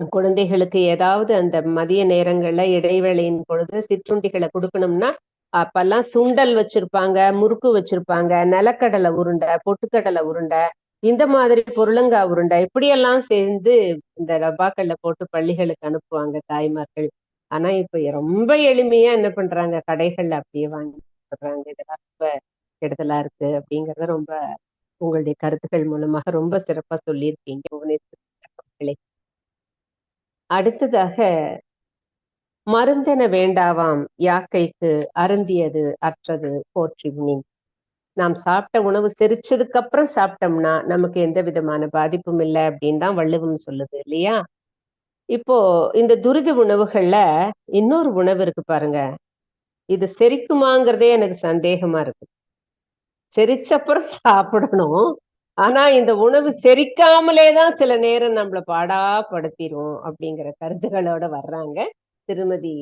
குழந்தைகளுக்கு ஏதாவது அந்த மதிய நேரங்கள்ல இடைவேளையின் பொழுது சிற்றுண்டிகளை கொடுக்கணும்னா அப்பெல்லாம் சுண்டல் வச்சிருப்பாங்க முறுக்கு வச்சிருப்பாங்க நிலக்கடலை உருண்டை பொட்டுக்கடலை உருண்டை இந்த மாதிரி பொருளங்கா உருண்டை இப்படியெல்லாம் சேர்ந்து இந்த டப்பாக்கள்ல போட்டு பள்ளிகளுக்கு அனுப்புவாங்க தாய்மார்கள். ஆனா இப்ப ரொம்ப எளிமையா என்ன பண்றாங்க கடைகள்ல அப்படியே வாங்கி சொல்றாங்க இதெல்லாம் ரொம்ப கெடுதலா இருக்கு அப்படிங்கறத ரொம்ப உங்களுடைய கருத்துக்கள் மூலமாக ரொம்ப சிறப்பா சொல்லியிருக்கீங்க. புவனேஸ்வரி அடுத்ததாக மருந்தென வேண்டாவாம் யாக்கைக்கு அருந்தியது அற்றது போற்றி உனின் நாம் சாப்பிட்ட உணவு செரிச்சதுக்கு அப்புறம் சாப்பிட்டோம்னா நமக்கு எந்த விதமான பாதிப்பும் இல்லை அப்படின்னு தான் வள்ளுவம் சொல்லுது இல்லையா? இப்போ இந்த துரித உணவுகள்ல இன்னொரு உணவு இருக்கு பாருங்க. இது செரிக்குமாங்கிறதே எனக்கு சந்தேகமா இருக்கு. செரிச்சப்புறம் சாப்பிடணும். ஆனா இந்த உணவு செரிக்காமலே தான் சில நேரம் நம்மள பாடாப்படுத்திரும் அப்படிங்கிற கருத்துகளோட வர்றாங்க. திருமதி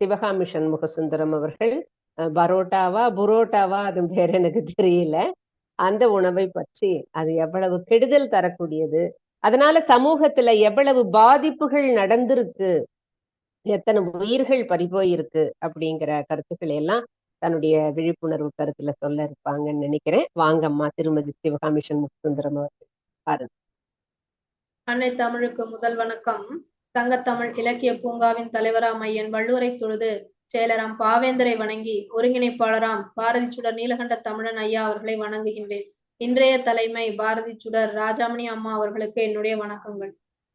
சிவகாமி சண்முக சுந்தரம் அவர்கள் பரோட்டாவா புரோட்டாவா அது பேர் எனக்கு தெரியல. அந்த உணவை பற்றி அது எவ்வளவு கெடுதல் தரக்கூடியது அதனால சமூகத்துல எவ்வளவு பாதிப்புகள் நடந்திருக்கு எத்தனை உயிர்கள் பறிபோயிருக்கு அப்படிங்கிற கருத்துக்களை எல்லாம் தன்னுடைய விழிப்புணர்வு கருத்துல சொல்ல இருப்பாங்கன்னு நினைக்கிறேன். வாங்கம்மா திருமதி சிவகாமிஷன் சண்முக அவர்கள் பாருங்க. அன்னை தமிழுக்கு முதல் வணக்கம். தங்கத்தமிழ் இலக்கிய பூங்காவின் தலைவராம் ஐயன் வள்ளுவரை தொழுது செயலராம் பாவேந்தரை வணங்கி ஒருங்கிணைப்பாளராம் பாரதி சுடர் நீலகண்ட தமிழன் ஐயா அவர்களை வணங்குகின்றேன். இன்றைய தலைமை பாரதி சுடர் ராஜாமணி அம்மா அவர்களுக்கு என்னுடைய வணக்கங்கள்.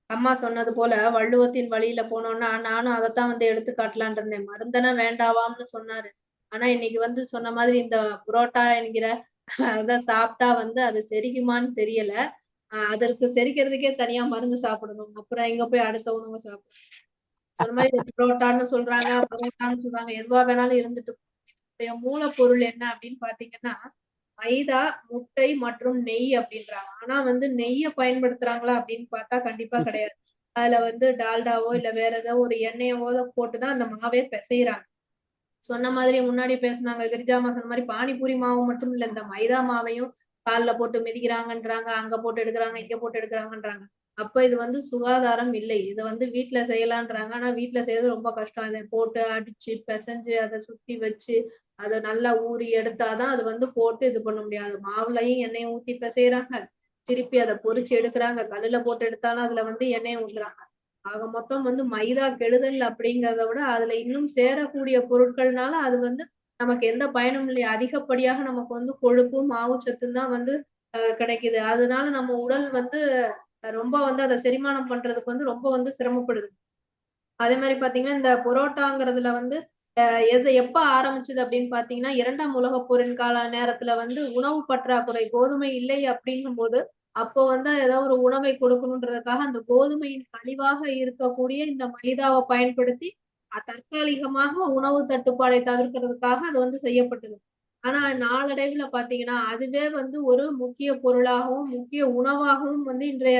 அம்மா சொன்னது போல வள்ளுவத்தின் வழியில போனோம்னா நானும் அதைத்தான் வந்து எடுத்து காட்டலான் இருந்தேன். மருந்தன வேண்டாவாம்னு சொன்னாரு. ஆனா இன்னைக்கு வந்து சொன்ன மாதிரி இந்த புரோட்டா என்கிற அதை சாப்பிட்டா வந்து அது செரிக்குமான்னு தெரியல. அதற்கு செரிக்கிறதுக்கே தனியா மருந்து சாப்பிடணும். அப்புறம் எங்க போய் அடுத்த உணவு சாப்பிடணும்? சொன்ன மாதிரி புரோட்டான்னு சொல்றாங்க புரோட்டான்னு சொல்றாங்க. எதுவா வேணாலும் இருந்துட்டு மூலப்பொருள் என்ன அப்படின்னு பாத்தீங்கன்னா மைதா முட்டை மற்றும் நெய் அப்படின்றாங்க. ஆனா வந்து நெய்யை பயன்படுத்துறாங்களா அப்படின்னு பார்த்தா கண்டிப்பா கிடையாது. அதுல வந்து டால்டாவோ இல்ல வேற ஏதோ ஒரு எண்ணெயவோ போட்டுதான் அந்த மாவே பிசைறாங்க சொன்ன மாதிரி முன்னாடி பேசினாங்க கிரிஜாமா சொன்ன மாதிரி பானிபூரி மாவு மட்டும் இல்ல இந்த மைதா மாவையும் கால்ல போட்டு மிதிக்கிறாங்கன்றாங்க அங்க போட்டு எடுக்கிறாங்க இங்க போட்டு எடுக்கிறாங்கன்றாங்க. அப்ப இது வந்து சுகாதாரம் இல்லை. இதை வந்து வீட்டுல செய்யலான்றாங்க. ஆனா வீட்டுல செய்யறது ரொம்ப கஷ்டம். அதை போட்டு அடிச்சு பிசைஞ்சு அதை சுத்தி வச்சு அதை நல்லா ஊறி எடுத்தாதான் அது வந்து போட்டு இது பண்ண முடியாது மாவுலையும் எண்ணெயை ஊத்தி பிசைறாங்க திருப்பி அதை பொறிச்சு எடுக்கிறாங்க. கல்லுல போட்டு எடுத்தாலும் அதுல வந்து எண்ணெயை ஊத்துறாங்க. ஆக மொத்தம் வந்து மைதா கெடுதல் அப்படிங்கிறத விட அதுல இன்னும் சேரக்கூடிய பொருட்கள்னால அது வந்து நமக்கு எந்த பயனும் இல்லை. அதிகப்படியாக நமக்கு வந்து கொழுப்பு மாவு சத்தும் தான் வந்து கிடைக்குது. அதனால நம்ம உடல் வந்து ரொம்ப வந்து அதை செரிமானம் பண்றதுக்கு வந்து ரொம்ப வந்து சிரமப்படுது. அதே மாதிரி பாத்தீங்கன்னா இந்த பொரோட்டாங்கிறதுல வந்து எது எப்ப ஆரம்பிச்சது அப்படின்னு பாத்தீங்கன்னா இரண்டாம் உலக போரின் கால நேரத்துல வந்து உணவு பற்றாக்குறை கோதுமை இல்லை அப்படிங்கும் போது அப்போ வந்து ஏதோ ஒரு உணவை கொடுக்கணுன்றதுக்காக அந்த கோதுமையின் கழிவாக இருக்கக்கூடிய இந்த மைதாவை பயன்படுத்தி தற்காலிகமாக உணவு தட்டுப்பாடை தவிர்க்கிறதுக்காக அது வந்து செய்யப்பட்டது. ஆனா நாளடைவுல பாத்தீங்கன்னா அதுவே வந்து ஒரு முக்கிய பொருளாகவும் முக்கிய உணவாகவும் வந்து இன்றைய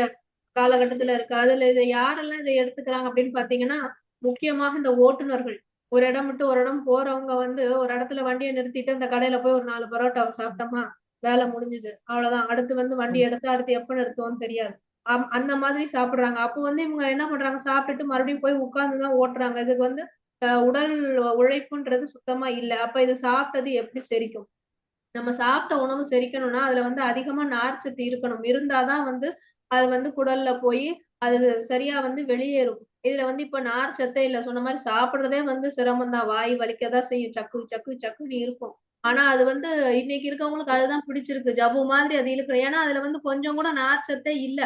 காலகட்டத்துல இருக்கு. அதுல இதை யாரெல்லாம் இதை எடுத்துக்கிறாங்க அப்படின்னு பாத்தீங்கன்னா முக்கியமாக இந்த ஓட்டுநர்கள். ஒரு இடம் விட்டு ஒரு இடம் போறவங்க வந்து ஒரு இடத்துல வண்டியை நிறுத்திட்டு அந்த கடையில போய் ஒரு நாலு பரோட்டாவை சாப்பிட்டோமா? வேலை முடிஞ்சுது. அவ்வளவுதான். அடுத்து வந்து வண்டி எடுத்து அடுத்து எப்ப நிறுத்துவோம்னு தெரியாது. அந்த மாதிரி சாப்பிடுறாங்க. அப்போ வந்து இவங்க என்ன பண்றாங்க? சாப்பிட்டுட்டு மறுபடியும் போய் உட்கார்ந்துதான் ஓட்டுறாங்க. இதுக்கு வந்து உடல் உழைப்புன்றது சுத்தமா இல்லை. அப்ப இது சாப்பிட்டது எப்படி செரிக்கும்? நம்ம சாப்பிட்ட உணவு செரிக்கணும்னா அதுல வந்து அதிகமா நார்ச்சத்து இருக்கணும். இருந்தாதான் வந்து அது வந்து குடல்ல போய் அது சரியா வந்து வெளியேறும் இதுல வந்து இப்ப நார் சத்தே இல்ல. சொன்ன மாதிரி சாப்பிடுறதே வந்து சிரமம் தான் வாய் வலிக்கதான் செய்யும். சக்கு சக்கு சக்குன்னு இருக்கும். ஆனா அது வந்து இன்னைக்கு இருக்கவங்களுக்கு அதுதான் பிடிச்சிருக்கு. ஜவ்வு மாதிரி அது இழுக்கிற. ஏன்னா அதுல வந்து கொஞ்சம் கூட நார்ச்சத்தே இல்ல.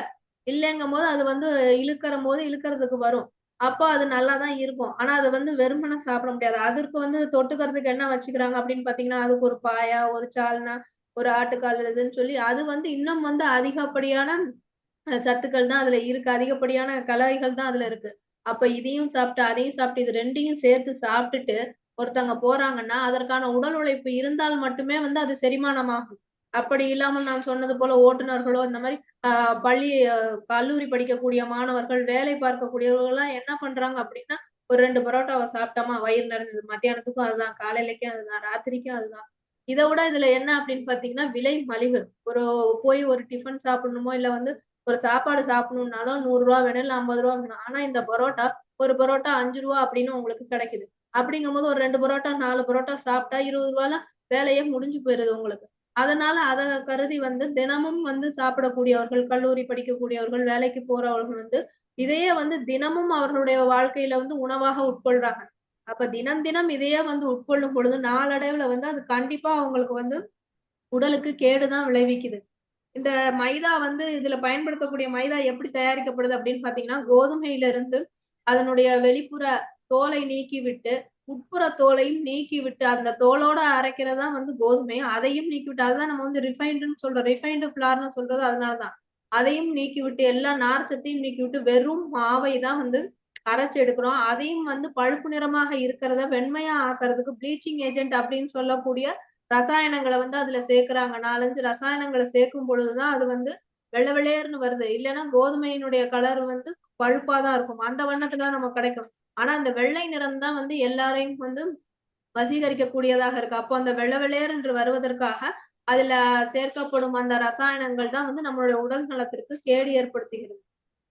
இல்லைங்கும் போது அது வந்து இழுக்கிற போது இழுக்கிறதுக்கு வரும். அப்போ அது நல்லா தான் இருக்கும். ஆனா அது வந்து வெறுமனை சாப்பிட முடியாது. அதற்கு வந்து தொட்டுக்கிறதுக்கு என்ன வச்சுக்கிறாங்க அப்படின்னு பாத்தீங்கன்னா அதுக்கு ஒரு பாயா ஒரு சால்னா ஒரு ஆட்டுக்கால் இதுன்னு சொல்லி அது வந்து இன்னும் வந்து அதிகப்படியான சத்துக்கள் தான் அதுல இருக்கு. அதிகப்படியான கலவைகள் தான் அதுல இருக்கு. அப்ப இதையும் சாப்பிட்டு அதையும் சாப்பிட்டு இது ரெண்டையும் சேர்த்து சாப்பிட்டுட்டு ஒருத்தவங்க போறாங்கன்னா அதற்கான உடல் உழைப்பு இருந்தால் மட்டுமே வந்து அது செரிமானமாகும். அப்படி இல்லாமல் நாம் சொன்னது போல ஓட்டுநர்களோ இந்த மாதிரி ஆஹ் பள்ளி கல்லூரி படிக்கக்கூடிய மாணவர்கள் வேலை பார்க்கக்கூடியவர்கள் எல்லாம் என்ன பண்றாங்க அப்படின்னா ஒரு ரெண்டு பரோட்டாவை சாப்பிட்டோமா வயிறு நிறைஞ்சது. மத்தியானத்துக்கும் அதுதான் காலையிலக்கும் அதுதான் ராத்திரிக்கும் அதுதான். இதை விட இதுல என்ன அப்படின்னு பாத்தீங்கன்னா விலை மலிவு. ஒரு போய் ஒரு டிஃபன் சாப்பிடணுமோ இல்ல வந்து ஒரு சாப்பாடு சாப்பிடணும்னாலும் நூறு ரூபா வேணும் இல்ல ஐம்பது ரூபா வேணும். ஆனா இந்த பரோட்டா ஒரு பரோட்டா அஞ்சு ரூபா அப்படின்னு உங்களுக்கு கிடைக்குது. அப்படிங்கும்போது ஒரு ரெண்டு பரோட்டா நாலு பரோட்டா சாப்பிட்டா இருபது ரூபால வேலையே முடிஞ்சு போயிருது உங்களுக்கு. அதனால அதை கருதி வந்து தினமும் வந்து சாப்பிடக்கூடியவர்கள் கல்லூரி படிக்கக்கூடியவர்கள் வேலைக்கு போறவர்கள் வந்து இதையே வந்து தினமும் அவர்களுடைய வாழ்க்கையில வந்து உணவாக உட்கொள்றாங்க. அப்ப தினம் தினம் இதையே வந்து உட்கொள்ளும் பொழுது நாளடைவுல வந்து அது கண்டிப்பா அவங்களுக்கு வந்து உடலுக்கு கேடுதான் விளைவிக்குது. இந்த மைதா வந்து இதுல பயன்படுத்தக்கூடிய மைதா எப்படி தயாரிக்கப்படுது அப்படின்னு பாத்தீங்கன்னா கோதுமையில இருந்து அதனுடைய வெளிப்புற தோலை நீக்கிவிட்டு உட்புற தோலையும் நீக்கிவிட்டு அந்த தோலோட அரைக்கிறதா வந்து கோதுமை அதையும் நீக்கிவிட்டு அதுதான் நம்ம வந்து ரிஃபைண்டுன்னு சொல்றோம். ரிஃபைண்டு ஃபிளார்னு சொல்றது அதனாலதான். அதையும் நீக்கிவிட்டு எல்லா நார்ச்சத்தையும் நீக்கிவிட்டு வெறும் மாவை தான் வந்து அரைச்சு எடுக்கிறோம். அதையும் வந்து பழுப்பு நிறமாக இருக்கிறத வெண்மையா ஆக்குறதுக்கு ப்ளீச்சிங் ஏஜென்ட் அப்படின்னு சொல்லக்கூடிய ரசாயனங்களை வந்து அதுல சேர்க்கிறாங்க. நாலஞ்சு ரசாயனங்களை சேர்க்கும் பொழுதுதான் அது வந்து வெள்ளை வெள்ளையர்னு வருது. இல்லைன்னா கோதுமையினுடைய கலர் வந்து பழுப்பாதான் இருக்கும். அந்த வண்ணத்துல நம்ம கிடைக்கும் ஆனா அந்த வெள்ளை நிறம் தான் வந்து எல்லாரையும் வந்து வசீகரிக்கக்கூடியதாக இருக்கு. அப்போ அந்த வெள்ளை வெள்ளையர் என்று வருவதற்காக அதுல சேர்க்கப்படும் அந்த ரசாயனங்கள் தான் வந்து நம்மளுடைய உடல் நலத்திற்கு கேடு ஏற்படுத்துகிறது.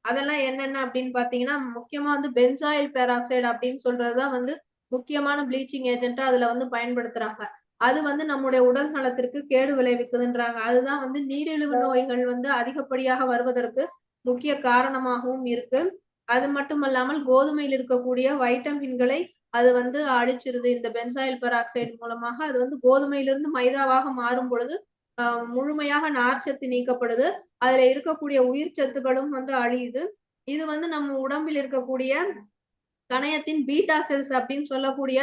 அதெல்லாம் என்னென்ன அப்படின்னு பாத்தீங்கன்னா முக்கியமா வந்து பென்சாயில் பெராக்சைடு அப்படின்னு சொல்றதுதான் வந்து முக்கியமான ப்ளீச்சிங் ஏஜென்ட்டா அதுல வந்து பயன்படுத்துறாங்க. அது வந்து நம்முடைய உடல் நலத்திற்கு கேடு விளைவிக்குதுன்றாங்க. அதுதான் வந்து நீரிழிவு நோய்கள் வந்து அதிகப்படியாக வருவதற்கு முக்கிய காரணமாகவும் இருக்கு. அது மட்டுமல்லாமல் கோதுமையில் இருக்கக்கூடிய வைட்டமின்களை அது வந்து அழிச்சிருது. இந்த பென்சாயில் பெராக்சைடு மூலமாக அது வந்து கோதுமையிலிருந்து மைதாவாக மாறும் பொழுது முழுமையாக நார்ச்சத்து நீக்கப்படுது. அதுல இருக்கக்கூடிய உயிர் சத்துக்களும் வந்து அழியுது. இது வந்து நம்ம உடம்பில் இருக்கக்கூடிய கணையத்தின் பீட்டா செல்ஸ் அப்படின்னு சொல்லக்கூடிய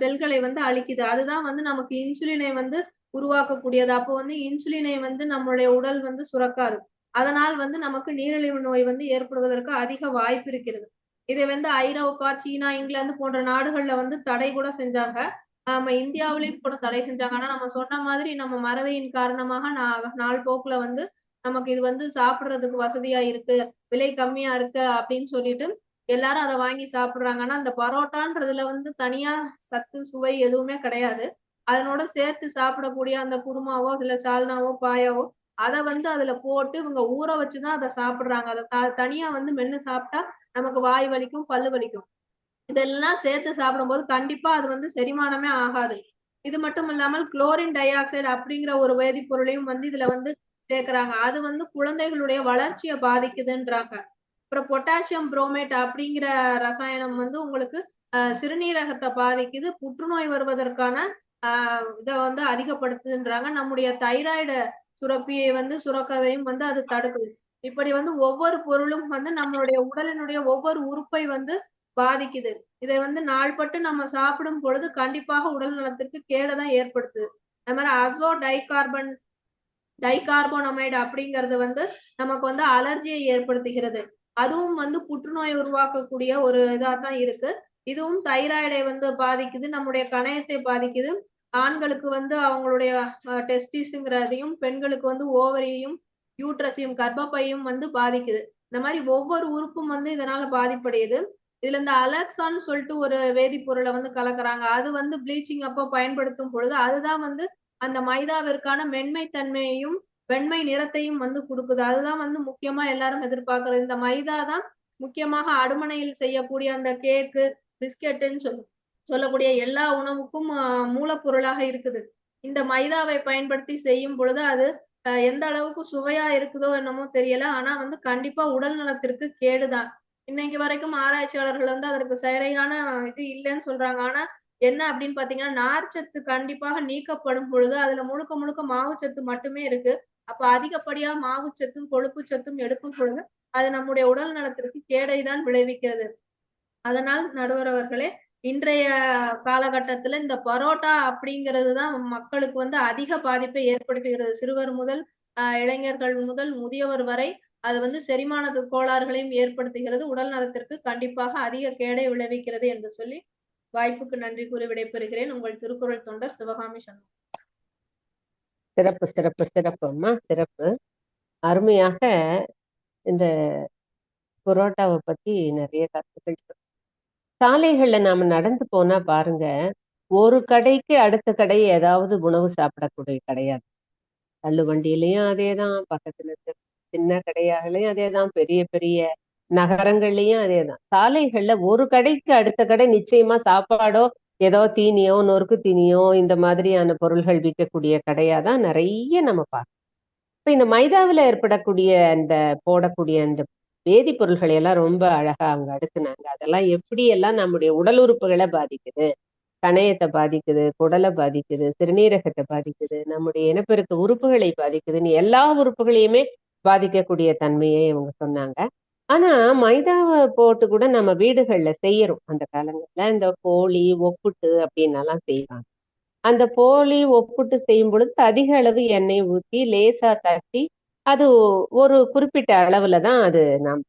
செல்களை வந்து அழிக்குது. அதுதான் வந்து நமக்கு இன்சுலினை வந்து உருவாக்கக்கூடியது. அப்போ வந்து இன்சுலினை வந்து நம்மளுடைய உடல் வந்து சுரக்காது. அதனால் வந்து நமக்கு நீரிழிவு நோய் வந்து ஏற்படுவதற்கு அதிக வாய்ப்பு இருக்கிறது. இதை வந்து ஐரோப்பா சீனா இங்கிலாந்து போன்ற நாடுகள்ல வந்து தடை கூட செஞ்சாங்க. நம்ம இந்தியாவிலையும் கூட தடை செஞ்சாங்க. ஆனா நம்ம சொன்ன மாதிரி நம்ம மறதியின் காரணமாக நாள் போக்குல வந்து நமக்கு இது வந்து சாப்பிடுறதுக்கு வசதியா இருக்கு விலை கம்மியா இருக்கு அப்படின்னு சொல்லிட்டு எல்லாரும் அதை வாங்கி சாப்பிடுறாங்க. ஆனா அந்த பரோட்டான்றதுல வந்து தனியா சத்து சுவை எதுவுமே கிடையாது. அதனோட சேர்த்து சாப்பிடக்கூடிய அந்த குருமாவோ சில சால்னாவோ பாயாவோ அதை வந்து அதுல போட்டு இவங்க ஊற வச்சுதான் அதை சாப்பிடுறாங்க. அதை தனியா வந்து மென்னு சாப்பிட்டா நமக்கு வாய் வலிக்கும் பல்லு வலிக்கும். இதெல்லாம் சேர்த்து சாப்பிடும்போது கண்டிப்பா அது வந்து செரிமானமே ஆகாது. இது மட்டும் இல்லாமல் குளோரின் டை ஆக்சைடு அப்படிங்கிற ஒரு வேதிப்பொருளையும் வந்து இதுல வந்து சேர்க்கிறாங்க. அது வந்து குழந்தைகளுடைய வளர்ச்சியை பாதிக்குதுன்றாங்க. அப்புறம் பொட்டாசியம் புரோமேட் அப்படிங்கிற ரசாயனம் வந்து உங்களுக்கு சிறுநீரகத்தை பாதிக்குது புற்றுநோய் வருவதற்கான ஆஹ் இதை வந்து அதிகப்படுத்துதுன்றாங்க. நம்முடைய தைராய்டு சுரப்பியை வந்து சுரக்கதையும் வந்து அது தடுக்குது. இப்படி வந்து ஒவ்வொரு பொருளும் வந்து நம்மளுடைய உடலினுடைய ஒவ்வொரு உறுப்பை வந்து பாதிக்குது. இதை வந்து நாள்பட்டு நம்ம சாப்பிடும் பொழுது கண்டிப்பாக உடல் நலத்திற்கு கேடுதான் ஏற்படுத்துது. அது மாதிரி அசோ டைகார்பன் டைகார்போனமைடு அப்படிங்கிறது வந்து நமக்கு வந்து அலர்ஜியை ஏற்படுத்துகிறது. அதுவும் வந்து புற்றுநோய் உருவாக்கக்கூடிய ஒரு இதா தான் இருக்கு. இதுவும் தைராய்டை வந்து பாதிக்குது நம்முடைய கணையத்தை பாதிக்குது. ஆண்களுக்கு வந்து அவங்களுடைய டெஸ்டிஸுங்கிறதையும் பெண்களுக்கு வந்து ஓவரியையும் யூட்ரஸையும் கர்ப்பப்பையும் வந்து பாதிக்குது. இந்த மாதிரி ஒவ்வொரு உறுப்பும் வந்து இதனால பாதிப்படையுது. இதுல இந்த அலெக்சான்னு சொல்லிட்டு ஒரு வேதிப்பொருளை வந்து கலக்குறாங்க. அது வந்து ப்ளீச்சிங் அப்போ பயன்படுத்தும் பொழுது அதுதான் வந்து அந்த மைதாவிற்கான மென்மை தன்மையையும் வெண்மை நிறத்தையும் வந்து கொடுக்குது. அதுதான் வந்து முக்கியமா எல்லாரும் எதிர்பார்க்கறது. இந்த மைதா தான் முக்கியமாக அடுமனையில் செய்யக்கூடிய அந்த கேக்கு பிஸ்கெட்டுன்னு சொல்லுவோம். சொல்லக்கூடிய எல்லா உணவுக்கும் மூலப்பொருளாக இருக்குது. இந்த மைதாவை பயன்படுத்தி செய்யும் பொழுது அது எந்த அளவுக்கு சுவையா இருக்குதோ என்னமோ தெரியல. ஆனா வந்து கண்டிப்பா உடல் நலத்திற்கு கேடுதான். இன்னைக்கு வரைக்கும் ஆராய்ச்சியாளர்கள் வந்து அதற்கு சரியான இது இல்லைன்னு சொல்றாங்க. ஆனா என்ன அப்படின்னு பாத்தீங்கன்னா நார்ச்சத்து கண்டிப்பாக நீக்கப்படும் பொழுது அதுல முழுக்க முழுக்க மாவுச்சத்து மட்டுமே இருக்கு. அப்ப அதிகப்படியா மாவுச்சத்தும் கொழுப்பு சத்தும் எடுக்கும் பொழுது அது நம்முடைய உடல் நலத்திற்கு கேடை தான் விளைவிக்கிறது. அதனால் நடுவரவர்களே இன்றைய காலகட்டத்துல இந்த பரோட்டா அப்படிங்கிறது தான் மக்களுக்கு வந்து அதிக பாதிப்பை ஏற்படுத்துகிறது. சிறுவர் முதல் இளைஞர்கள் முதல் முதியவர் வரை அது வந்து செரிமானத்து கோளாறுகளையும் ஏற்படுத்துகிறது. உடல் நலத்திற்கு கண்டிப்பாக அதிக கேடை விளைவிக்கிறது என்று சொல்லி வாய்ப்புக்கு நன்றி கூறி விடைபெறுகிறேன். உங்கள் திருக்குறள் தொண்டர் சிவகாமி சண்முகம். சிறப்பு சிறப்பு சிறப்பு அம்மா சிறப்பு. அருமையாக இந்த புரோட்டாவை பத்தி நிறைய கருத்துக்கள் சாலைகள்ல நாம நடந்து போனா பாருங்க ஒரு கடைக்கு அடுத்த கடை ஏதாவது உணவு சாப்பிடக்கூடிய கிடையாது. தள்ளு வண்டியிலயும் அதேதான் பக்கத்துல சின்ன கடையாகலையும் அதேதான் பெரிய பெரிய நகரங்கள்லயும் அதேதான். சாலைகள்ல ஒரு கடைக்கு அடுத்த கடை நிச்சயமா சாப்பாடோ ஏதோ தீனியோ நொறுக்கு தீனியோ இந்த மாதிரியான பொருள்கள் விற்கக்கூடிய கடையா தான் நிறைய நம்ம பார்க்கணும் இப்ப இந்த மைதாவில ஏற்படக்கூடிய அந்த போடக்கூடிய அந்த வேதிப்பொருள்களை எல்லாம் ரொம்ப அழகா அவங்க அடுக்குனாங்க. அதெல்லாம் எப்படி எல்லாம் நம்முடைய உடல் உறுப்புகளை பாதிக்குது? கணையத்தை பாதிக்குது குடலை பாதிக்குது சிறுநீரகத்தை பாதிக்குது நம்முடைய இனப்பெருக்க உறுப்புகளை பாதிக்குதுன்னு எல்லா உறுப்புகளையுமே பாதிக்கக்கூடிய தன்மையை இவங்க சொன்னாங்க. ஆனா மைதாவை போட்டு கூட நம்ம வீடுகள்ல செய்யறோம். அந்த காலங்கள்ல இந்த போலி ஒப்புட்டு அப்படின்னலாம் செய்வாங்க. அந்த போலி ஒப்புட்டு செய்யும் பொழுது அதிக அளவு எண்ணெய் ஊத்தி லேசா தட்டி அது ஒரு குறிப்பிட்ட அளவுல தான் அது நாம்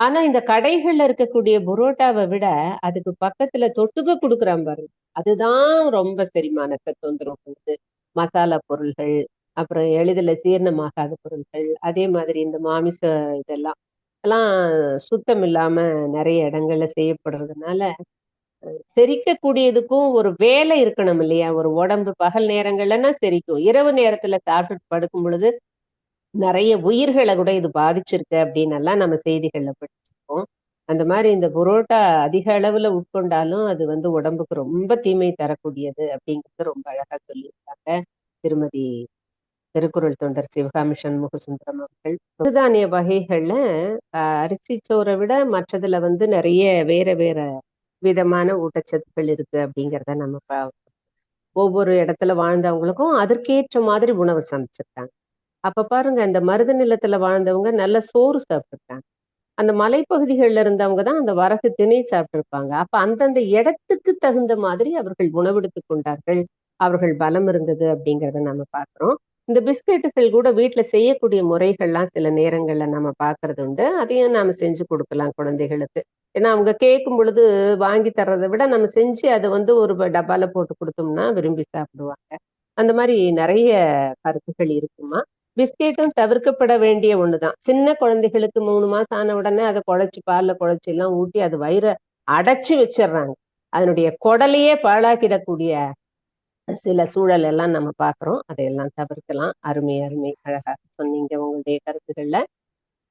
ஆனா இந்த கடைகள்ல இருக்கக்கூடிய புரோட்டாவை விட அதுக்கு பக்கத்துல தொட்டுக்க கொடுக்குறான் பாருங்க. அதுதான் ரொம்ப செரிமானத்தை தொந்தரவு பண்ணுது. மசாலா பொருள்கள் அப்புறம் எளிதில் ஜீரணமாகாத பொருள்கள் அதே மாதிரி இந்த மாமிச இதெல்லாம் எல்லாம் சுத்தம் இல்லாம நிறைய இடங்கள்ல செய்யப்படுறதுனால செரிக்கக்கூடியதுக்கும் ஒரு வேலை இருக்கணும் இல்லையா? ஒரு உடம்பு பகல் நேரங்கள்லன்னா செரிக்கும். இரவு நேரத்துல சாப்பிட்டு படுக்கும் பொழுது நிறைய உயிர்களை கூட இது பாதிச்சிருக்கு அப்படின்னு எல்லாம் நம்ம செய்திகள்ல படிச்சிருக்கோம். அந்த மாதிரி இந்த புரோட்டா அதிக அளவுல உட்கொண்டாலும் அது வந்து உடம்புக்கு ரொம்ப தீமை தரக்கூடியது அப்படிங்கிறது ரொம்ப அழகா சொல்லியிருக்காங்க. திருமதி திருக்குறள் தொண்டர் சிவகாமி சண்முக சுந்தரம் அவர்கள். சிறுதானிய வகைகள்ல அரிசி சோறை விட மற்றதுல வந்து நிறைய வேற வேற விதமான ஊட்டச்சத்துக்கள் இருக்கு அப்படிங்கிறத நம்ம ஒவ்வொரு இடத்துல வாழ்ந்தவங்களுக்கும் அதற்கேற்ற மாதிரி உணவு சமைச்சிருக்காங்க. அப்ப பாருங்க அந்த மருத நிலத்துல வாழ்ந்தவங்க நல்ல சோறு சாப்பிட்டுருக்காங்க. அந்த மலைப்பகுதிகள்ல இருந்தவங்க தான் அந்த வரகு திணை சாப்பிட்டிருப்பாங்க. அப்ப அந்தந்த இடத்துக்கு தகுந்த மாதிரி அவர்கள் உணவெடுத்து கொண்டார்கள். அவர்கள் பலம் இருந்தது அப்படிங்கிறத நம்ம பார்க்கிறோம். இந்த பிஸ்கெட்டுகள் கூட வீட்டுல செய்யக்கூடிய முறைகள்லாம் சில நேரங்கள்ல நம்ம பாக்குறது உண்டு. அதையும் நாம செஞ்சு கொடுக்கலாம் குழந்தைகளுக்கு. ஏன்னா அவங்க கேட்கும் பொழுது வாங்கி தர்றதை விட நம்ம செஞ்சு அதை வந்து ஒரு டப்பால போட்டு கொடுத்தோம்னா விரும்பி சாப்பிடுவாங்க. அந்த மாதிரி நிறைய கருத்துக்கள் இருக்குமா? பிஸ்கெட்டும் தவிர்க்கப்பட வேண்டிய ஒண்ணுதான். சின்ன குழந்தைகளுக்கு மூணு மாசம் ஆன உடனே அதை குழைச்சி பால்ல குழைச்சி எல்லாம் ஊட்டி அது வயிறை அடைச்சு வச்சிடுறாங்க. அதனுடைய குடலையே பாழாக்கிடக்கூடிய சில சூழல் எல்லாம் நம்ம பாக்குறோம் அதையெல்லாம் தவிர்க்கலாம். அருமை அருமை அழகாக சொன்னீங்க உங்களுடைய கருத்துக்கள்ல.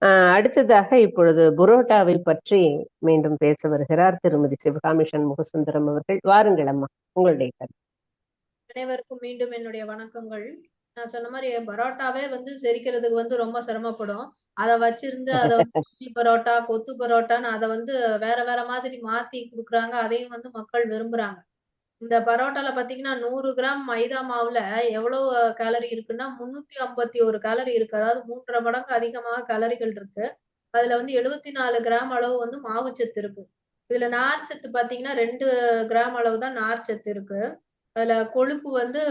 ஆஹ் அடுத்ததாக இப்பொழுது புரோட்டாவை பற்றி மீண்டும் பேச வருகிறார் திருமதி சிவகாமிஷன் முகசுந்தரம் அவர்கள். வாருங்கள் அம்மா உங்களுடைய கருத்து. அனைவருக்கும் மீண்டும் என்னுடைய வணக்கங்கள். நான் சொன்ன மாதிரி பரோட்டாவே வந்து செரிக்கிறதுக்கு வந்து ரொம்ப சிரமப்படும். அதை வச்சிருந்து அதை வந்து பரோட்டா கொத்து பரோட்டான்னு அதை வந்து வேற வேற மாதிரி மாத்தி கொடுக்குறாங்க. அதையும் வந்து மக்கள் விரும்புறாங்க. இந்த பரோட்டால பாத்தீங்கன்னா நூறு கிராம் மைதா மாவுல எவ்வளவு கேலரி இருக்குன்னா முன்னூத்தி ஐம்பத்தி ஒரு கேலரி இருக்கு. அதாவது மூன்றரை மடங்கு அதிகமாக கேலரிகள் இருக்கு. அதுல வந்து எழுபத்தி நாலு கிராம் அளவு வந்து மாவுச்சத்து இருக்கு. இதுல நார்ச்சத்து பாத்தீங்கன்னா ரெண்டு கிராம் அளவு தான் நார்ச்சத்து இருக்கு. அதுல கொழுப்பு வந்து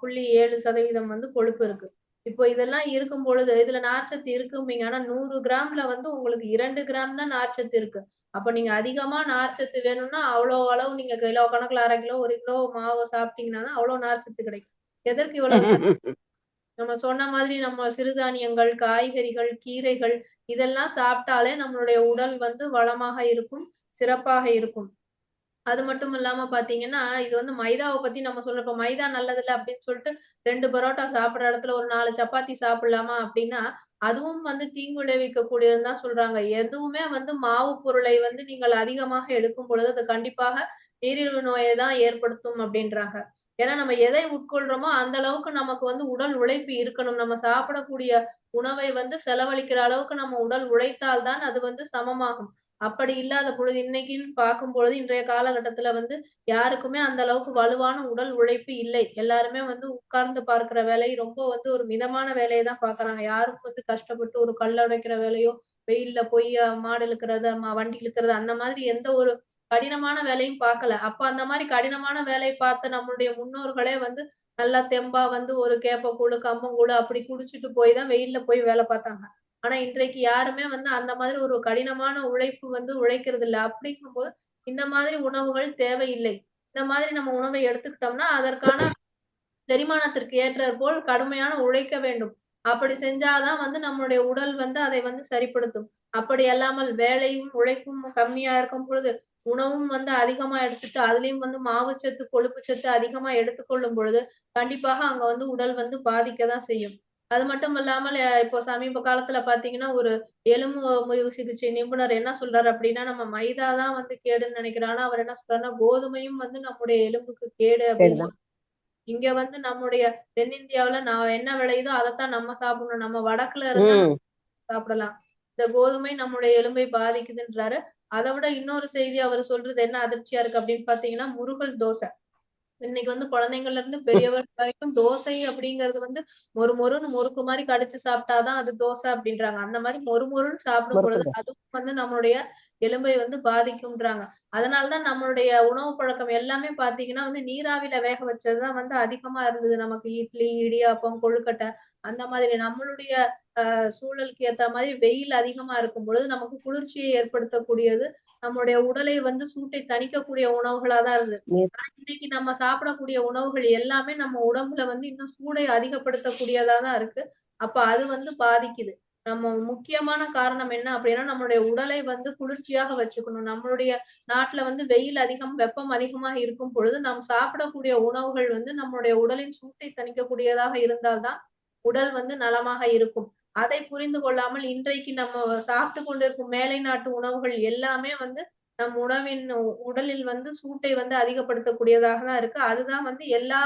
புள்ளி ஏழு சதவீதம் வந்து கொழுப்பு இருக்கு. இப்போ இதெல்லாம் இருக்கும் பொழுது இதுல நார்ச்சத்து இருக்கும்பீங்க. ஆனா நூறு கிராம்ல வந்து உங்களுக்கு இரண்டு கிராம் தான் நார்ச்சத்து இருக்கு. அப்ப நீங்க அதிகமா நார்ச்சத்து வேணும்னா அவ்வளவு அளவு நீங்க கிலோ கணக்குல அரை கிலோ ஒரு கிலோ மாவு சாப்பிட்டீங்கன்னா தான் அவ்வளவு நார்ச்சத்து கிடைக்கும். எதற்கு இவ்வளவு நம்ம சொன்ன மாதிரி நம்ம சிறுதானியங்கள் காய்கறிகள் கீரைகள் இதெல்லாம் சாப்பிட்டாலே நம்மளுடைய உடல் வந்து வளமாக இருக்கும் சிறப்பாக இருக்கும். அது மட்டும் இல்லாம பாத்தீங்கன்னா இது வந்து மைதாவை பத்தி நம்ம சொல்றப்ப மைதா மைதா நல்லதில்ல அப்படின்னு சொல்லிட்டு ரெண்டு பரோட்டா சாப்பிடுற இடத்துல ஒரு நாலு சப்பாத்தி சாப்பிடலாமா அப்படின்னா அதுவும் வந்து தீங்கு விளைவிக்க கூடியதுன்னு தான் சொல்றாங்க. எதுவுமே வந்து மாவு பொருளை வந்து நீங்கள் அதிகமாக எடுக்கும் பொழுது அது கண்டிப்பாக நீரிழிவு நோயை தான் ஏற்படுத்தும் அப்படின்றாங்க. ஏன்னா நம்ம எதை உட்கொள்றோமோ அந்த அளவுக்கு நமக்கு வந்து உடல் உழைப்பு இருக்கணும். நம்ம சாப்பிடக்கூடிய உணவை வந்து செலவழிக்கிற அளவுக்கு நம்ம உடல் உழைத்தால் தான் அது வந்து சமமாகும். அப்படி இல்லாத பொழுது இன்னைக்குன்னு பார்க்கும் பொழுது இன்றைய காலகட்டத்துல வந்து யாருக்குமே அந்த அளவுக்கு வலுவான உடல் உழைப்பு இல்லை. எல்லாருமே வந்து உட்கார்ந்து பார்க்கிற வேலை ரொம்ப வந்து ஒரு மிதமான வேலையை தான் பாக்குறாங்க யாரும் வந்து கஷ்டப்பட்டு ஒரு கல் உடைக்கிற வேலையோ வெயில்ல போய் மாடு இழுக்கிறத வண்டி இழுக்கிறது அந்த மாதிரி எந்த ஒரு கடினமான வேலையும் பார்க்கல. அப்ப அந்த மாதிரி கடினமான வேலையை பார்த்து நம்மளுடைய முன்னோர்களே வந்து நல்லா தெம்பா வந்து ஒரு கேப்பக்கூழு கம்பங்கூடு அப்படி குடிச்சிட்டு போய் தான் வெயில்ல போய் வேலை பார்த்தாங்க. ஆனா இன்றைக்கு யாருமே வந்து அந்த மாதிரி ஒரு கடினமான உழைப்பு வந்து உழைக்கிறது இல்லை அப்படிங்கும்போது இந்த மாதிரி உணவுகள் தேவையில்லை. இந்த மாதிரி நம்ம உணவை எடுத்துக்கிட்டோம்னா அதற்கான செரிமானத்திற்கு ஏற்றாற் போல் கடுமையான உழைக்க வேண்டும். அப்படி செஞ்சாதான் வந்து நம்மளுடைய உடல் வந்து அதை வந்து சரிப்படுத்தும். அப்படி அல்லாமல் வேலையும் உழைப்பும் கம்மியா இருக்கும் பொழுது உணவும் வந்து அதிகமா எடுத்துட்டு அதுலயும் வந்து மாவுச்சத்து கொழுப்பு சத்து அதிகமா எடுத்துக்கொள்ளும் பொழுது கண்டிப்பாக அங்க வந்து உடல் வந்து பாதிக்க தான் செய்யும். அது மட்டும் இல்லாமல் இப்போ சமீப காலத்துல பாத்தீங்கன்னா ஒரு எலும்பு முறிவு சிகிச்சை நிபுணர் என்ன சொல்றாரு அப்படின்னா நம்ம மைதா தான் வந்து கேடுன்னு நினைக்கிறோம் ஆனா அவர் என்ன சொல்றாருன்னா கோதுமையும் வந்து நம்முடைய எலும்புக்கு கேடு அப்படின்னு. இங்க வந்து நம்முடைய தென்னிந்தியாவுல நான் என்ன விளையுதோ அதைத்தான் நம்ம சாப்பிடணும். நம்ம வடக்குல இருந்தா சாப்பிடலாம். இந்த கோதுமை நம்முடைய எலும்பை பாதிக்குதுன்றாரு. அதை விட இன்னொரு செய்தி அவர் சொல்றது என்ன அதிர்ச்சியா இருக்கு அப்படின்னு பாத்தீங்கன்னா முருகல் தோசை. இன்னைக்கு வந்து குழந்தைங்கள்ல இருந்து பெரியவர் வரைக்கும் தோசை அப்படிங்கறது வந்து மொறு மொறுன்னு முறுக்கு மாதிரி கடிச்சு சாப்பிட்டாதான் அது தோசை அப்படின்றாங்க. அந்த மாதிரி மொறு மொறுன்னு சாப்பிடும் பொழுது அதுவும் வந்து நம்மளுடைய எலும்பை வந்து பாதிக்கும்ன்றாங்க. அதனாலதான் நம்மளுடைய உணவு பழக்கம் எல்லாமே பாத்தீங்கன்னா வந்து நீராவில வேக வச்சதுதான் வந்து அதிகமா இருந்தது. நமக்கு இட்லி இடியாப்பம் கொழுக்கட்டை அந்த மாதிரி நம்மளுடைய சூழலுக்கு ஏத்த மாதிரி வெயில் அதிகமா இருக்கும் பொழுது நமக்கு குளிர்ச்சியை ஏற்படுத்தக்கூடியது. நம்மளுடைய உடலை வந்து சூட்டை தணிக்கக்கூடிய உணவுகளா தான் இருந்தது. இன்னைக்கு நம்ம சாப்பிடக்கூடிய உணவுகள் எல்லாமே நம்ம உடம்புல வந்து இன்னும் சூடை அதிகப்படுத்தக்கூடியதா தான் இருக்கு. அப்ப அது வந்து பாதிக்குது. நம்ம முக்கியமான காரணம் என்ன அப்படின்னா நம்மளுடைய உடலை வந்து குளிர்ச்சியாக வச்சுக்கணும். நம்மளுடைய நாட்டுல வந்து வெயில் அதிகம் வெப்பம் அதிகமாக இருக்கும் பொழுது நாம் சாப்பிடக்கூடிய உணவுகள் வந்து நம்மளுடைய உடலின் சூட்டை தணிக்கக்கூடியதாக இருந்தால்தான் உடல் வந்து நலமாக இருக்கும். அதை புரிந்து கொள்ளாமல் இன்றைக்கு நம்ம சாப்பிட்டு கொண்டிருக்கும் மேலை நாட்டு உணவுகள் எல்லாமே வந்து நம் உணவின் உடலில் வந்து சூட்டை வந்து அதிகப்படுத்தக்கூடியதாக தான் இருக்கு. அதுதான் வந்து எல்லா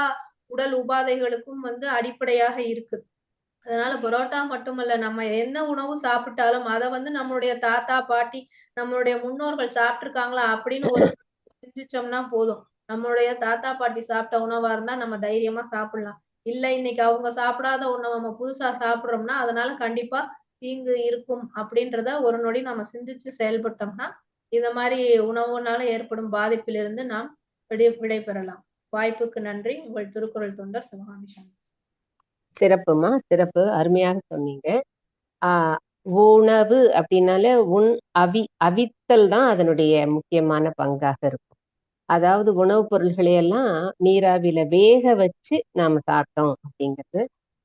உடல் உபாதைகளுக்கும் வந்து அடிப்படையாக இருக்கு. அதனால பரோட்டா மட்டுமல்ல நம்ம என்ன உணவு சாப்பிட்டாலும் அதை வந்து நம்மளுடைய தாத்தா பாட்டி நம்மளுடைய முன்னோர்கள் சாப்பிட்டிருக்காங்களா அப்படின்னு ஒரு சிந்திச்சோம்னா போதும். நம்மளுடைய தாத்தா பாட்டி சாப்பிட்ட உணவா இருந்தா நம்ம தைரியமா சாப்பிடலாம். இல்ல இன்னைக்கு அவங்க சாப்பிடாத உணவை நம்ம புதுசா சாப்பிடுறோம்னா அதனால கண்டிப்பா தீங்கு இருக்கும் அப்படின்றத ஒரு நொடி நம்ம சிந்திச்சு செயல்பட்டோம்னா இந்த மாதிரி உணவுனால ஏற்படும் பாதிப்பிலிருந்து நாம் விடை விடைபெறலாம். வாய்ப்புக்கு நன்றி. உங்கள் திருக்குறள் தொண்டர் சிவகாமிஷன் சிறப்புமா? சிறப்பு. அருமையாக சொன்னீங்க. ஆஹ் உணவு அப்படின்னாலே உன் அவி அவித்தல் தான் அதனுடைய முக்கியமான பங்காக இருக்கும். அதாவது உணவுப் பொருள்களை எல்லாம் நீராவில வேக வச்சு நாம சாப்பிட்டோம் அப்படிங்கிறது.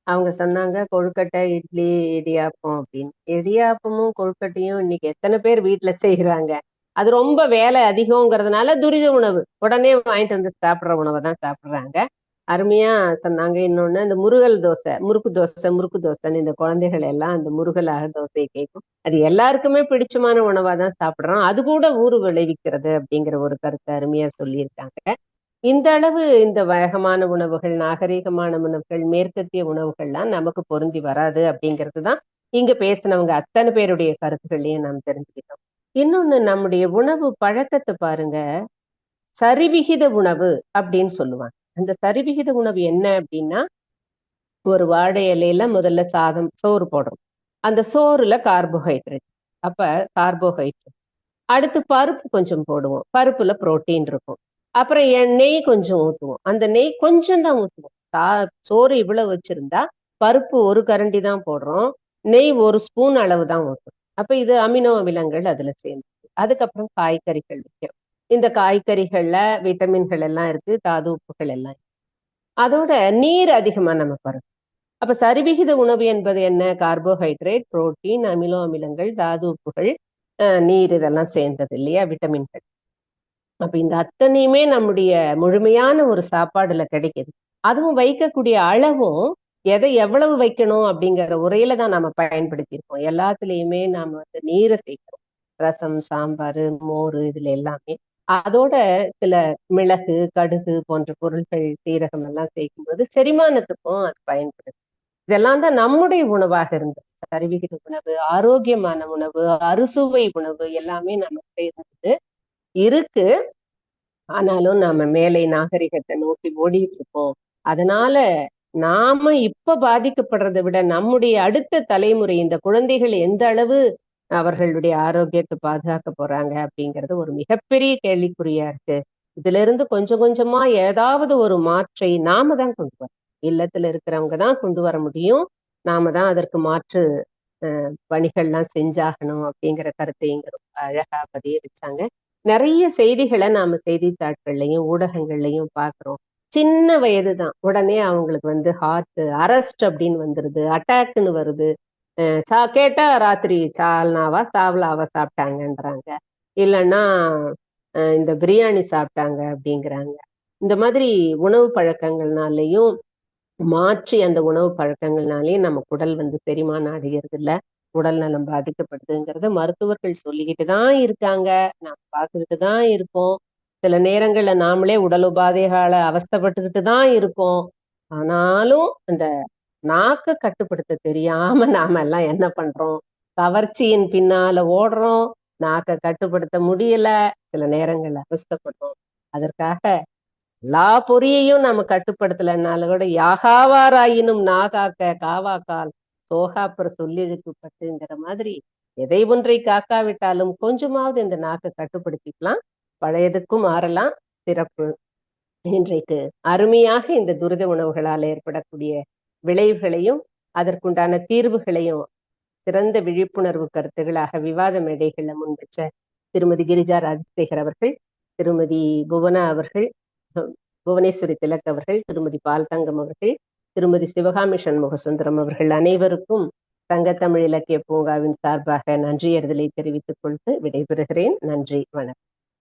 அவங்க சொன்னாங்க கொழுக்கட்டை இட்லி இடியாப்பம் அப்படின்னு. இடியாப்பமும் கொழுக்கட்டையும் இன்னைக்கு எத்தனை பேர் வீட்டுல செய்யறாங்க அது ரொம்ப வேலை அதிகங்கிறதுனால துரித உணவு. உடனே வாங்கிட்டு வந்து சாப்பிடுற உணவை தான் சாப்பிடுறாங்க. அருமையா சொன்னாங்க. இன்னொன்னு இந்த முருகல் தோசை முறுக்கு தோசை முறுக்கு தோசைன்னு இந்த குழந்தைகள் எல்லாம் அந்த முருகலாக தோசையை கேட்கும். அது எல்லாருக்குமே பிடிச்சமான உணவா தான் சாப்பிடுறோம். அது கூட ஊறு விளைவிக்கிறது அப்படிங்கிற ஒரு கருத்தை அருமையா சொல்லியிருக்காங்க. இந்த அளவு இந்த வேகமான உணவுகள் நாகரீகமான உணவுகள் மேற்கத்திய உணவுகள்லாம் நமக்கு பொருந்தி வராது அப்படிங்கிறது தான் இங்க பேசினவங்க அத்தனை பேருடைய கருத்துக்களையும் நாம் தெரிஞ்சுக்கிட்டோம். இன்னொன்னு நம்முடைய உணவு பழக்கத்தை பாருங்க. சரிவிகித உணவு அப்படின்னு சொல்லுவாங்க. அந்த சரிவிகித உணவு என்ன அப்படின்னா ஒரு வாழை இலையில முதல்ல சாதம் சோறு போடுறோம் அந்த சோறுல கார்போஹைட்ரேட் அப்ப கார்போஹைட்ரேட் அடுத்து பருப்பு கொஞ்சம் போடுவோம். பருப்புல புரோட்டீன் இருக்கும். அப்புறம் நெய் கொஞ்சம் ஊற்றுவோம் அந்த நெய் கொஞ்சம் தான் ஊற்றுவோம் சா சோறு இவ்வளவு வச்சிருந்தா பருப்பு ஒரு கரண்டி தான் போடுறோம். நெய் ஒரு ஸ்பூன் அளவு தான் ஊற்றுவோம் அப்ப இது அமினோ அமிலங்கள் அதுல சேர்ந்து. அதுக்கப்புறம் காய்கறிகள் வைக்கிறோம் இந்த காய்கறிகள்ல விட்டமின்கள் எல்லாம் இருக்கு தாது உப்புகள் எல்லாம் இருக்கு. அதோட நீர் அதிகமா நமக்கு வரும் அப்ப சரிவிகித உணவு என்பது என்ன? கார்போஹைட்ரேட் புரோட்டீன் அமிலோ அமிலங்கள் தாது உப்புகள் நீர் இதெல்லாம் சேர்ந்தது இல்லையா? விட்டமின்கள் அப்ப இந்த அத்தனையுமே நம்முடைய முழுமையான ஒரு சாப்பாடுல கிடைக்குது. அதுவும் வைக்கக்கூடிய அளவும் எதை எவ்வளவு வைக்கணும் அப்படிங்கிற உரையில தான் நாம பயன்படுத்தியிருக்கோம். எல்லாத்துலயுமே நாம வந்து நீரை சேர்க்கிறோம். ரசம் சாம்பார் மோர் இதுல எல்லாமே. அதோட சில மிளகு கடுகு போன்ற பொருள்கள் சீரகம் எல்லாம் சேர்க்கும்போது செரிமானத்துக்கும் அது பயன்படுது. இதெல்லாம் தான் நம்முடைய உணவாக இருந்தது. சரிவிகித உணவு ஆரோக்கியமான உணவு அறுசுவை உணவு எல்லாமே நமக்கு இருந்தது இருக்கு. ஆனாலும் நாம மேலை நாகரிகத்தை நோக்கி ஓடிட்டு இருக்கோம் அதனால நாம இப்ப பாதிக்கப்படுறதை விட நம்முடைய அடுத்த தலைமுறை இந்த குழந்தைகள் எந்த அளவு அவர்களுடைய ஆரோக்கியத்தை பாதுகாக்க போறாங்க அப்படிங்கிறது ஒரு மிகப்பெரிய கேள்விக்குறியா இருக்கு. இதுல இருந்து கொஞ்சம் கொஞ்சமா ஏதாவது ஒரு மாற்றை நாம தான் கொண்டு வரோம் இல்லத்துல இருக்கிறவங்க தான் கொண்டு வர முடியும். நாம தான் அதற்கு மாற்று பணிகள்லாம் செஞ்சாகணும் அப்படிங்கிற கருத்தை இங்க ரொம்ப அழகா பதிய வச்சாங்க. நிறைய செய்திகளை நாம செய்தித்தாட்கள்லையும் ஊடகங்கள்லையும் பாக்குறோம் சின்ன வயது தான். உடனே அவங்களுக்கு வந்து ஹார்ட் அரெஸ்ட் அப்படின்னு வந்துருது அட்டாக்னு வருது. சா கேட்டா ராத்திரி சால்னாவா சாவலாவா சாப்பிட்டாங்கன்றாங்க இல்லைன்னா இந்த பிரியாணி சாப்பிட்டாங்க அப்படிங்கிறாங்க. இந்த மாதிரி உணவு பழக்கங்கள்னாலையும் மாற்றி அந்த உணவு பழக்கங்கள்னாலேயும் நம்ம குடல் வந்து செரிமானம் அடைகிறது இல்ல உடல் நலம் பாதிக்கப்படுதுங்கிறத மருத்துவர்கள் சொல்லிக்கிட்டு தான் இருக்காங்க. நாம் பார்த்துக்கிட்டு தான் இருப்போம். சில நேரங்கள்ல நாமளே உடல் உபாதைகளை அவஸ்தைப்பட்டுக்கிட்டு தான் இருக்கோம் ஆனாலும் இந்த நாக்க கட்டுப்படுத்த தெரியாம நாம எல்லாம் என்ன பண்றோம்? கவர்ச்சியின் பின்னால ஓடுறோம். நாக்க கட்டுப்படுத்த முடியல. சில நேரங்கள்ல அவஸ்தைப்படுறோம் அதற்காக எல்லா பொறியையும் நம்ம கட்டுப்படுத்தலைன்னாலும் கூட யாகாவாராயினும் நாகாக்க காவாக்கால் சோகாப்புற சொல்லிழுக்கப்பட்டுங்கிற மாதிரி எதை ஒன்றை காக்காவிட்டாலும் கொஞ்சமாவது இந்த நாக்கை கட்டுப்படுத்திக்கலாம். பழையதுக்கும் மாறலாம். சிறப்பு. இன்றைக்கு அருமையாக இந்த துரித உணவுகளால் ஏற்படக்கூடிய விளைவுகளையும் அதற்குண்டான தீர்வுகளையும் சிறந்த விழிப்புணர்வு கருத்துகளாக விவாத மேடைகள்ல முன்வச்ச திருமதி கிரிஜா ராஜசேகர் அவர்கள் திருமதி புவனா அவர்கள் புவனேஸ்வரி திலக் அவர்கள் திருமதி பால் தங்கம் அவர்கள் திருமதி சிவகாமி முகசுந்தரம் அவர்கள் அனைவருக்கும் சங்கத்தமிழ் இலக்கிய பூங்காவின் சார்பாக நன்றியறிதலை தெரிவித்துக் கொண்டு விடைபெறுகிறேன். நன்றி வணக்கம்.